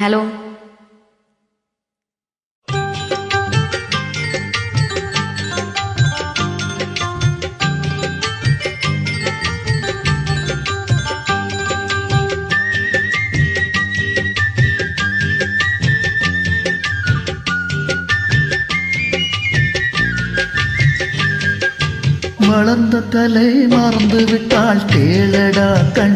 Hello. வளர்ந்த தலை மறந்து விட்டால் கேளடா கண்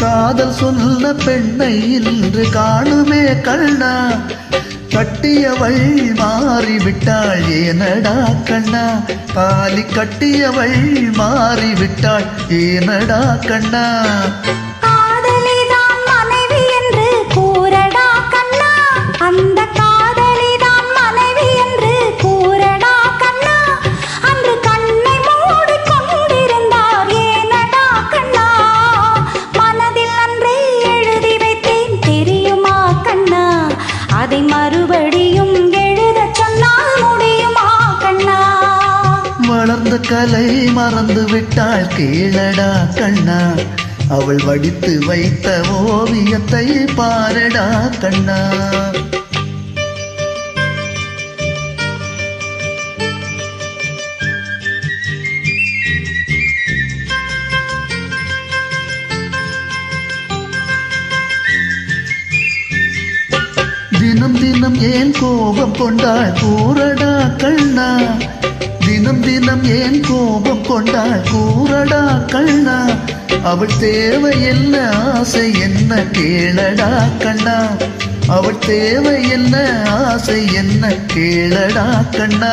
காதல் சொன்ன பெண்ணை இன்று காணுமே கண்ணா. கட்டியவள் மாறிவிட்டாள் ஏனடா கண்ணா? தாலி கட்டியவள் மாறிவிட்டாள் ஏனடா கண்ணா? வளர்ந்த கலை மறந்து விட்டாள் கீழடா கண்ணா. அவள் வடித்து வைத்த ஓவியத்தை பாரடா கண்ணா. தினம் தினம் ஏன் கோபம் கொண்டாள்? கூறடா கண்ணா. ஏன் கோபம் கொண்டாள் கூறடா கண்ணா. அவள் தேவை என்ன ஆசை என்ன கேளடா கண்ணா. அவள் தேவை என்ன ஆசை என்ன கேளடா கண்ணா.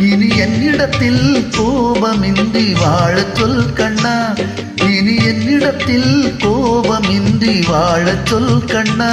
இனி என்னிடத்தில் கோபமின்றி வாழச் சொல் கண்ணா. இனி என்னிடத்தில் கோபமின்றி வாழச் சொல் கண்ணா.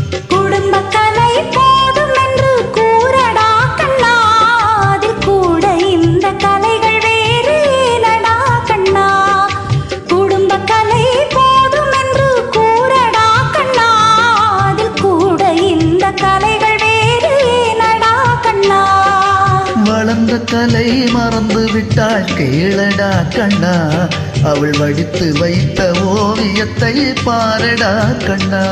காதலை மறந்து விட்டாள் கேளடா கண்ணா. அவள் வடித்து வைத்த ஓவியத்தை பாரடா கண்ணா.